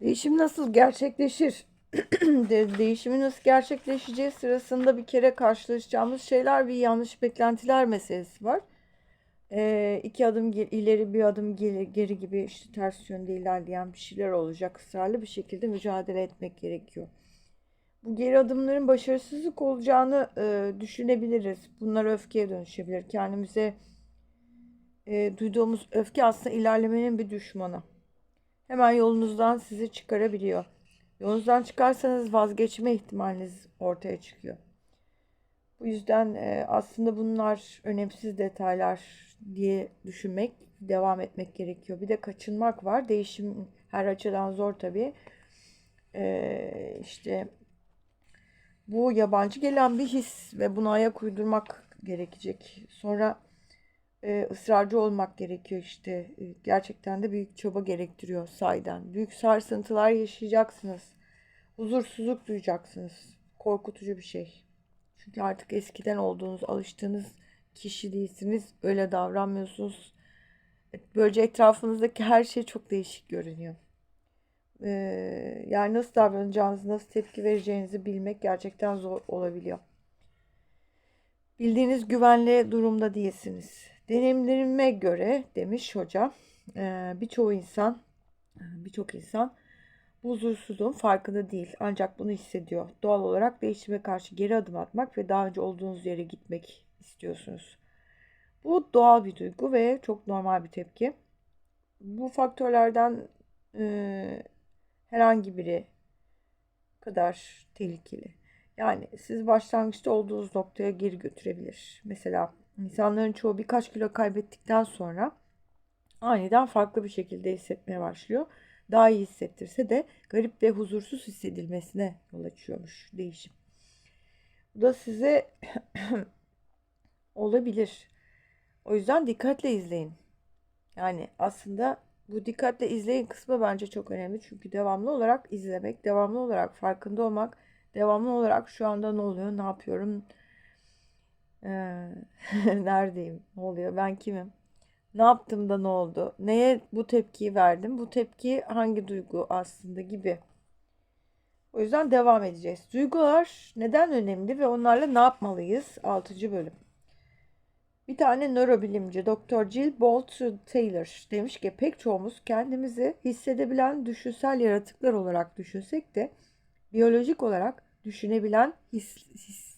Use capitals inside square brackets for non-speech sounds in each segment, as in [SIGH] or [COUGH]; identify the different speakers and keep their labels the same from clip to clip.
Speaker 1: Değişim nasıl gerçekleşir? [CLEARS THROAT] De- Değişimin nasıl gerçekleşeceği sırasında bir kere karşılaşacağımız şeyler bir yanlış beklentiler meselesi var. Ee, iki adım ileri bir adım geri, geri gibi işte ters yönde ilerleyen bir şeyler olacak. Israrlı bir şekilde mücadele etmek gerekiyor. Bu geri adımların başarısızlık olacağını e, düşünebiliriz. Bunlar öfkeye dönüşebilir. Kendimize e, duyduğumuz öfke aslında ilerlemenin bir düşmanı. Hemen yolunuzdan sizi çıkarabiliyor. Yolunuzdan çıkarsanız vazgeçme ihtimaliniz ortaya çıkıyor. Bu yüzden e, aslında bunlar önemsiz detaylar diye düşünmek, devam etmek gerekiyor. Bir de kaçınmak var. Değişim her açıdan zor tabii. E, işte bu yabancı gelen bir his ve buna ayak uydurmak gerekecek. Sonra e, ısrarcı olmak gerekiyor işte. E, gerçekten de büyük çaba gerektiriyor sahiden. Büyük sarsıntılar yaşayacaksınız. Huzursuzluk duyacaksınız. Korkutucu bir şey. Çünkü artık eskiden olduğunuz, alıştığınız kişi değilsiniz. Öyle davranmıyorsunuz. Böylece etrafınızdaki her şey çok değişik görünüyor. Ee, yani nasıl davranacağınızı, nasıl tepki vereceğinizi bilmek gerçekten zor olabiliyor. Bildiğiniz güvenli durumda değilsiniz. Deneyimlerime göre demiş hoca, e, birçoğu insan, birçok insan bu huzursuzluğun farkında değil ancak bunu hissediyor. Doğal olarak değişime karşı geri adım atmak ve daha önce olduğunuz yere gitmek istiyorsunuz. Bu doğal bir duygu ve çok normal bir tepki. Bu faktörlerden e, herhangi biri kadar tehlikeli. Yani siz başlangıçta olduğunuz noktaya geri götürebilir. Mesela insanların çoğu birkaç kilo kaybettikten sonra aniden farklı bir şekilde hissetmeye başlıyor. Daha iyi hissettirse de garip ve huzursuz hissedilmesine yol açıyormuş değişim. Bu da size [CLEARS THROAT] olabilir. O yüzden dikkatle izleyin. Yani aslında bu dikkatle izleyin kısmı bence çok önemli. Çünkü devamlı olarak izlemek, devamlı olarak farkında olmak, devamlı olarak şu anda ne oluyor, ne yapıyorum, [LAUGHS] neredeyim, ne oluyor, ben kimim, ne yaptım da ne oldu, neye bu tepkiyi verdim, bu tepki hangi duygu aslında gibi. O yüzden devam edeceğiz. Duygular neden önemli ve onlarla ne yapmalıyız? 6. bölüm. Bir tane nörobilimci Dr. Jill Bolt Taylor demiş ki pek çoğumuz kendimizi hissedebilen düşünsel yaratıklar olarak düşünsek de biyolojik olarak düşünebilen his, his,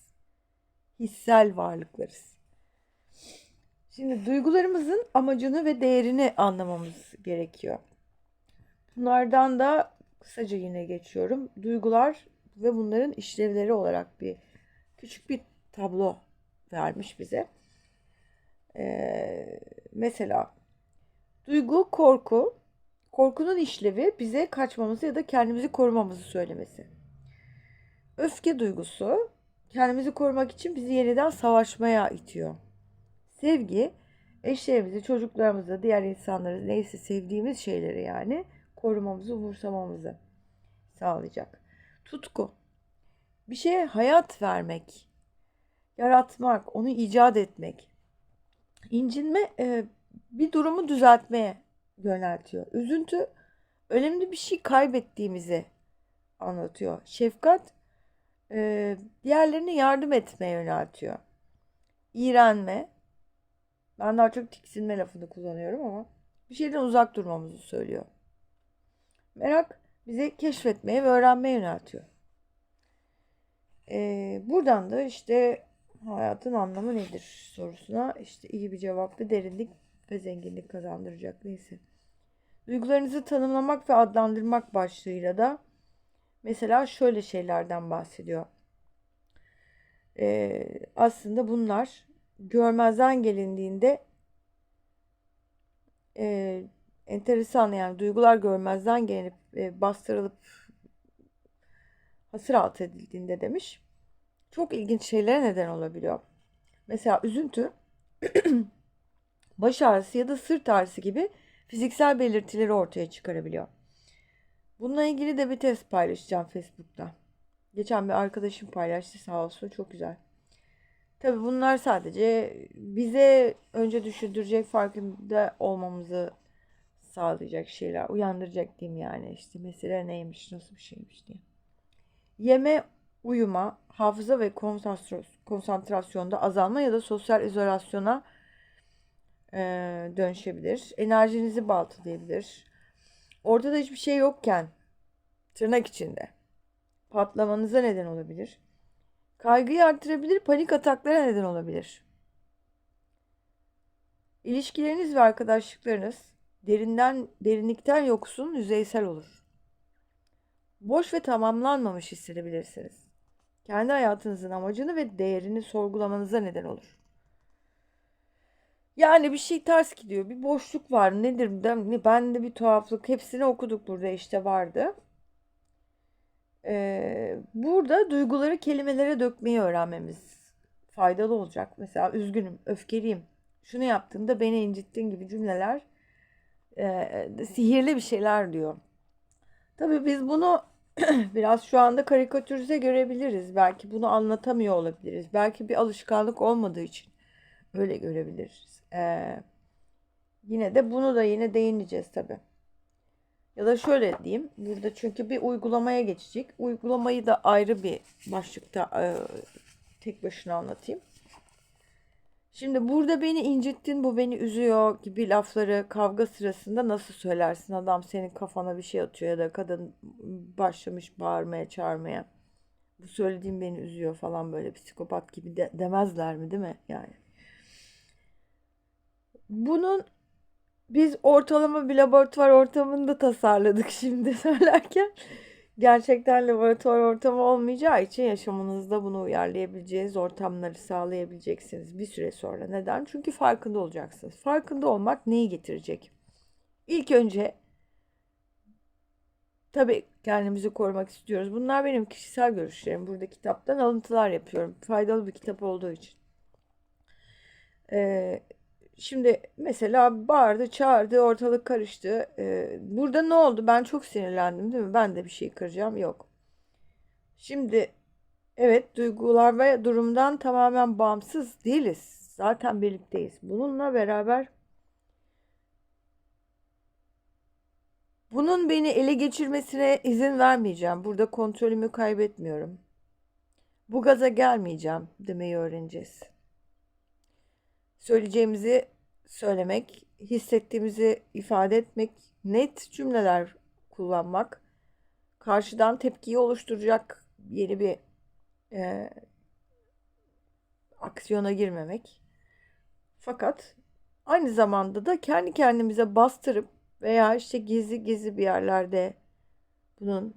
Speaker 1: hissel varlıklarız. Şimdi duygularımızın amacını ve değerini anlamamız gerekiyor. Bunlardan da kısaca yine geçiyorum. Duygular ve bunların işlevleri olarak bir küçük bir tablo vermiş bize. Ee, mesela duygu, korku. Korkunun işlevi bize kaçmamızı ya da kendimizi korumamızı söylemesi. Öfke duygusu kendimizi korumak için bizi yeniden savaşmaya itiyor. Sevgi eşlerimizi, çocuklarımızı, diğer insanları neyse sevdiğimiz şeyleri yani korumamızı, umursamamızı sağlayacak. Tutku bir şeye hayat vermek, yaratmak, onu icat etmek. İncinme e, bir durumu düzeltmeye yöneltiyor. Üzüntü önemli bir şey kaybettiğimizi anlatıyor. Şefkat e, diğerlerine yardım etmeye yöneltiyor. İğrenme ben daha çok tiksinme lafını kullanıyorum ama bir şeyden uzak durmamızı söylüyor. Merak bizi keşfetmeye ve öğrenmeye yöneltiyor. E, buradan da işte hayatın anlamı nedir sorusuna işte iyi bir cevap ve derinlik ve zenginlik kazandıracak neyse. Duygularınızı tanımlamak ve adlandırmak başlığıyla da mesela şöyle şeylerden bahsediyor. Ee, aslında bunlar görmezden gelindiğinde e, enteresan yani duygular görmezden gelinip e, bastırılıp hasır altı edildiğinde demiş çok ilginç şeylere neden olabiliyor. Mesela üzüntü, [CLEARS THROAT] baş ağrısı ya da sırt ağrısı gibi fiziksel belirtileri ortaya çıkarabiliyor. Bununla ilgili de bir test paylaşacağım Facebook'ta. Geçen bir arkadaşım paylaştı sağ olsun çok güzel. Tabii bunlar sadece bize önce düşündürecek farkında olmamızı sağlayacak şeyler, uyandıracak diyeyim yani işte mesele neymiş, nasıl bir şeymiş diye. Yeme, uyuma, hafıza ve konsantrasyon, konsantrasyonda azalma ya da sosyal izolasyona e, dönüşebilir. Enerjinizi baltalayabilir. Ortada hiçbir şey yokken tırnak içinde patlamanıza neden olabilir. Kaygıyı artırabilir, panik ataklara neden olabilir. İlişkileriniz ve arkadaşlıklarınız derinden derinlikten yoksun, yüzeysel olur. Boş ve tamamlanmamış hissedebilirsiniz. Kendi hayatınızın amacını ve değerini sorgulamanıza neden olur. Yani bir şey ters gidiyor. Bir boşluk var. Nedir? Ben de bir tuhaflık. Hepsini okuduk burada işte vardı. Ee, burada duyguları kelimelere dökmeyi öğrenmemiz faydalı olacak. Mesela üzgünüm, öfkeliyim. Şunu yaptığında beni incittin gibi cümleler e, sihirli bir şeyler diyor. Tabii biz bunu [CLEARS THROAT] biraz şu anda karikatürize görebiliriz. Belki bunu anlatamıyor olabiliriz. Belki bir alışkanlık olmadığı için öyle görebiliriz. Ee, yine de bunu da yine değineceğiz tabii. Ya da şöyle diyeyim. Burada çünkü bir uygulamaya geçecek. Uygulamayı da ayrı bir başlıkta e, tek başına anlatayım. Şimdi burada beni incittin, bu beni üzüyor gibi lafları kavga sırasında nasıl söylersin? Adam senin kafana bir şey atıyor ya da kadın başlamış bağırmaya, çağırmaya. Bu söylediğim beni üzüyor falan böyle psikopat gibi de, demezler mi değil mi? Yani. Bunun biz ortalama bir laboratuvar ortamında tasarladık [LAUGHS] şimdi söylerken. Gerçekten laboratuvar ortamı olmayacağı için yaşamınızda bunu uyarlayabileceğiniz ortamları sağlayabileceksiniz bir süre sonra. Neden? Çünkü farkında olacaksınız. Farkında olmak neyi getirecek? İlk önce tabii kendimizi korumak istiyoruz. Bunlar benim kişisel görüşlerim. Burada kitaptan alıntılar yapıyorum. Faydalı bir kitap olduğu için. Ee, Şimdi mesela bağırdı, çağırdı, ortalık karıştı. Ee, burada ne oldu? Ben çok sinirlendim, değil mi? Ben de bir şey kıracağım. Yok. Şimdi evet duygular ve durumdan tamamen bağımsız değiliz. Zaten birlikteyiz. Bununla beraber bunun beni ele geçirmesine izin vermeyeceğim. Burada kontrolümü kaybetmiyorum. Bu gaza gelmeyeceğim demeyi öğreneceğiz söyleyeceğimizi söylemek, hissettiğimizi ifade etmek, net cümleler kullanmak, karşıdan tepkiyi oluşturacak yeni bir e, aksiyona girmemek. Fakat aynı zamanda da kendi kendimize bastırıp veya işte gizli gizli bir yerlerde bunun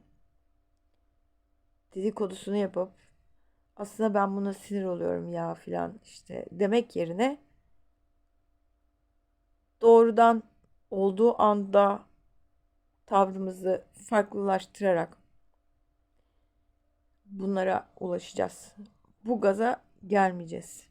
Speaker 1: dedikodusunu yapıp aslında ben buna sinir oluyorum ya filan işte demek yerine doğrudan olduğu anda tavrımızı farklılaştırarak bunlara ulaşacağız. Bu gaza gelmeyeceğiz.